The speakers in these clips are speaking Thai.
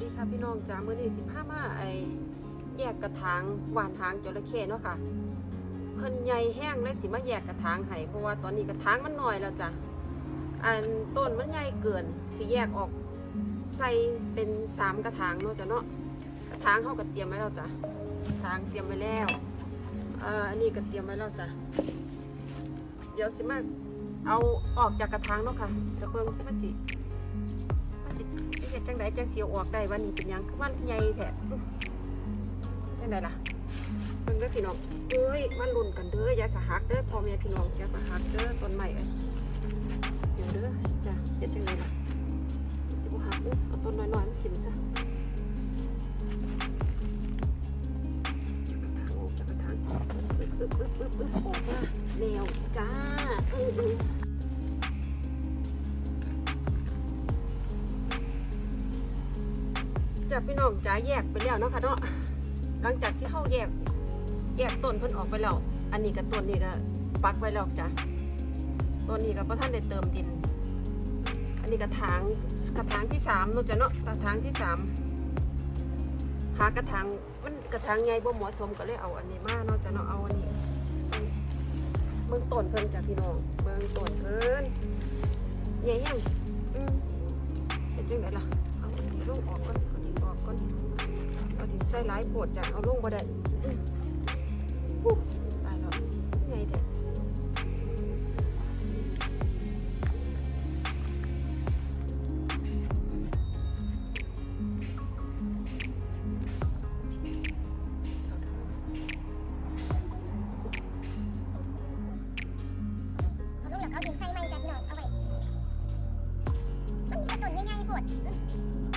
ดีค่ะพี่น้องจ้ามื้อนี้สิพามาไอแยกกระถางหวานทางจระเข้เนาะค่ะ เพิ่นใหญ่แห้งเลยสิมาแยกกระถางให้เพราะว่าตอนนี้กระถางมันน้อยแล้วจ้ะอันต้นมันใหญ่เกินสิแยกออกใส่เป็นสามกระถางเนาะจ้ะเนาะกระถางเขาก็เตรียมไว้แล้วจ้ะกระถางเตรียมไว้แล้วเอ่ออันนี้ก็เตรียมไว้แล้วจ้ะเดี๋ยวสิมาเอาออกจากกระถางเนาะค่ะเดี๋ยวเพิ่งมันสิ สิเฮ็ดจังไดจังเสียวออกได้วันนี้เป็นหยังคือมันใหญ่แท้อื้อจังไดล่ะเพิ่นเด้อพี่น้องเอ้ยมันลุ้นกันเด้ออย่าสะหักเด้อพ่อแม่พี่น้องอย่าสะหักเด้อต้นไม้เอ้ยเดี๋ยวเด้อจ้ะเฮ็ดจังไดล่ะสิบ่หักเด้อเอาต้นน้อยๆมันกินซะจับกระถางจากกระถางปึ๊บปึ๊บปึ๊บปึ๊บปึ๊บออกมาแนวจ้าเออเจากพี่น้องจ๋าแยกไปแล้วเนาะค่ะเนาะหลังจากที่เข้าแยกแยกต้นเพิ่นออกไปแล้ว อันนี้กับต้นนี้ก็ปักไว้แล้วจ้ะต้นนี้ก็เพราะท่านได้เติมดิน อันนี้กระถางกระถางที่สามเนาะจ้ะเนาะกระถางที่สามหากระถางมันกระถางใหญ่บ่เหมาะสมก็เลยเอาอันนี้มาเนาะจ้ะเนาะเอาอันนี้เบื้องต้นเพิ่นจ้ะพี่น้องเบื้องต้นเพิ่นใหญ่ยังอืมเป็นจังไดล่ะเอาดินลงออกก่อน ก่อนเอาดินใส่หลายปวดจ้ะเอาลงบ่ได้อื้อฮู้ตายแล้วไงเอาลูกหลักเอาดินใส่ไม้จ้ะพี่น้องเอาไว้มันมีกระตุนง่ายๆปวด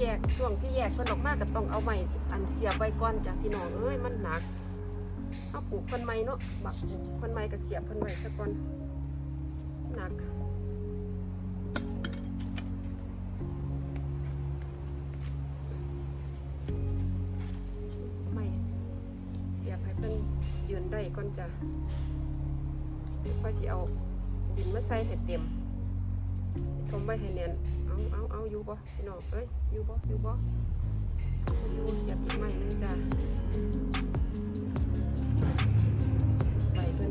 แยกช่วงที่แยกเพิ่นออกมาก็ต้องเอาไม้อันเสียบไว้ก่อนจ้ะพี่น้องเอ้ยมันหนักเอาปลูกเพิ่นไม้เนาะบักปลูกเพิ่นไม้ก็เสียบเพิ่นไว้ซะก่อนหนักไม่เสียบให้เพิ่นยืนได้ก่อนจ้ะเดี๋ยวค่อยสิเอาดินมาใส่ให้เต็ม ทมไว้ให้แน่นเอาเอาเอาอยู่บ่พี่น้องเอ้ยอยู่บ่อยู่บ่อยู่เสียบอีกไม้หนึงจ้ะไปเพิ่น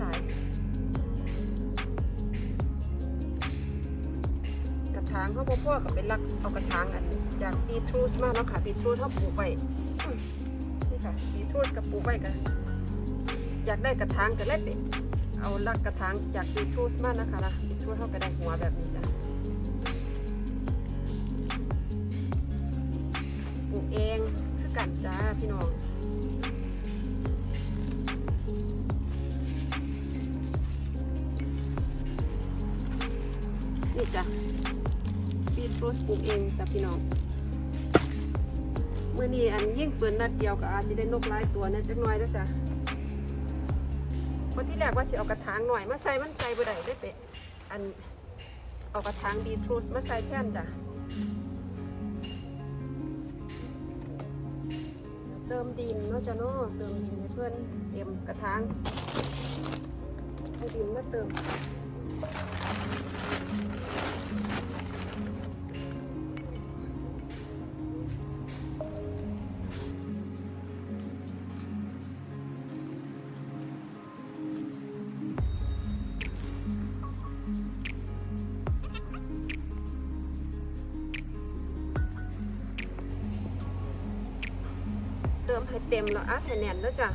หลายกระถางเขาพ่อกับเป็นลักเอากระถางอันจากบีทรูทมาแล้วค่ะบีทรูทเขาปลูกไว้นี่ค่ะบีทรูทกับปลูกไว้กันอยากได้กระถางก็เลยไป เอาลักกระถางจากบีทรูทมานะคะนะบีทรูทเขาก็ได้หัวแบบนี้จ้ะปลูกเองคือกันจ้าพี่น้องนี่จ้ะบีทรูทปลูกเองจ้ะพี่น้องเมื่อนี้อันยิ่งเปืนนัดเดียวก็อาจจะได้นกหลายตัวนะจักหน่อยแล้วจ้ะ วันที่แรกว่าสิเอากระถางหน่อยมาใส่มันใส่บ่ได้ได้เป็ดอันเอากระถางบีทรูทมาใส่แทนจ้ะเติมดินเนาะจ้ะเนาะเติมดินให้เพื่อนเตรียมกระถางเอาดินมาเติม มให้เต็มแล้วอัดให้แน่นแล้วจ้ะ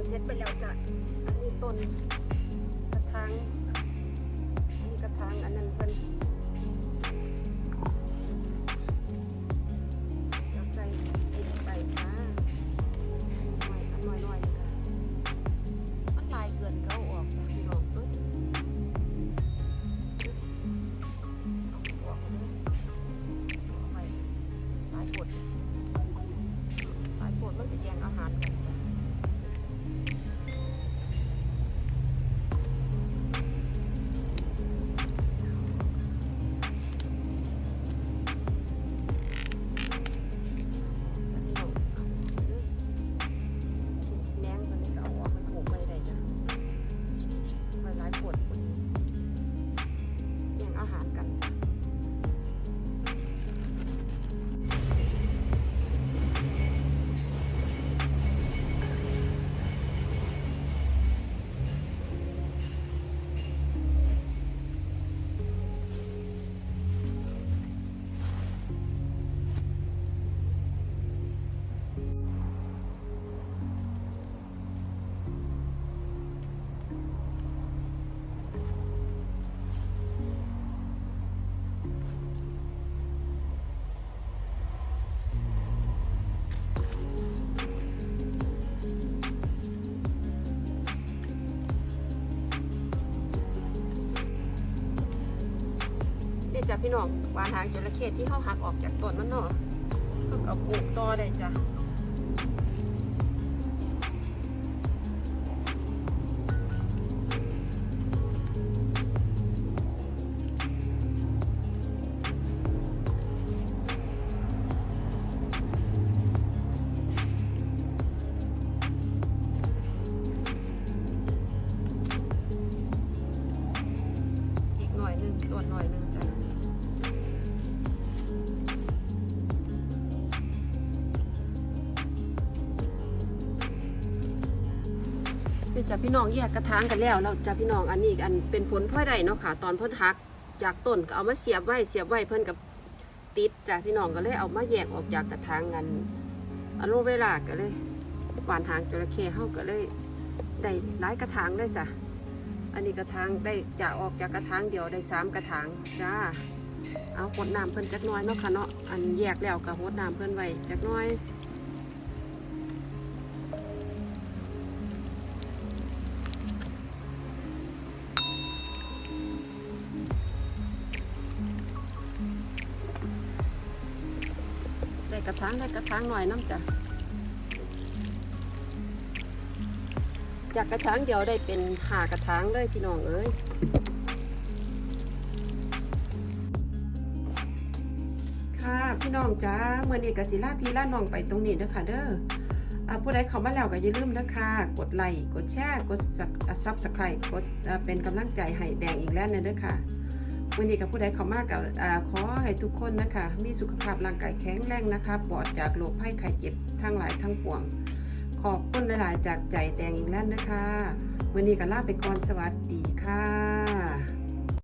นเซ็ตไปแล้วจ้ะอันนี้ต้นกระถางอันนี้กระถางอันนั้นเพิ่น พี่น้องวานหางจระเข้ที่เขาหักออกจากต้นมันเนาะเขาก็เอาปลูกต่อได้จ้ะ นี่จะพี่น้องแยกกระถางกันแล้วแล้วจ้ะพี่น้องอันนี้อันเป็นผลพลอยได้เนาะค่ะ ตอนพิ่นหักจากต้นก็เอามาเสียบไว้เสียบไว้เพิ่นกับติดจ้ะพี่น้องก็เลยเอามาแยกออกจากกระถางกันอะโลเวลาก็เลยหวานหางจระเข้เฮาก็เลยได้หลายกระถางเลยจ้ะอันนี้กระถางได้จะออกจากกระถางเดียวได้สามกระถางจ้าเอาหดน้ำเพิ่นจักน้อยเนาะค่ะเนาะอันแยกแล้วกับหดน้ำเพิ่นไว้จักน้อย กระถางได้กระถางหน่อยน้ำจ้ะจากกระถางเดียวได้เป็นหากระถางเลยพี่น้องเอ้ยค่ะพี่น้องจ้าเมื่อนี้กสิลาพี่ลาน้องไปตรงนี้เด้อค่ะเด้ออผู้ใดเข้ามาแล้วก็อย่าลืมนะคะกดไลค์กดแชร์กดซับสไครต์กดเป็นกำลังใจให้แดงอีกแล้วนะเด้อค่ะ วันนี้กับผู้ใดเข้ามากับขอให้ทุกคนนะคะ มีสุขภาพร่างกายแข็งแรงนะคะปลอดจากโรคภัยไข้เจ็บทั้งหลายทั้งปวง ขอบคุณหลายๆจากใจแดงอีกแล้วนะคะวันนี้ก็ลาไปก่อนสวัสดีค่ะ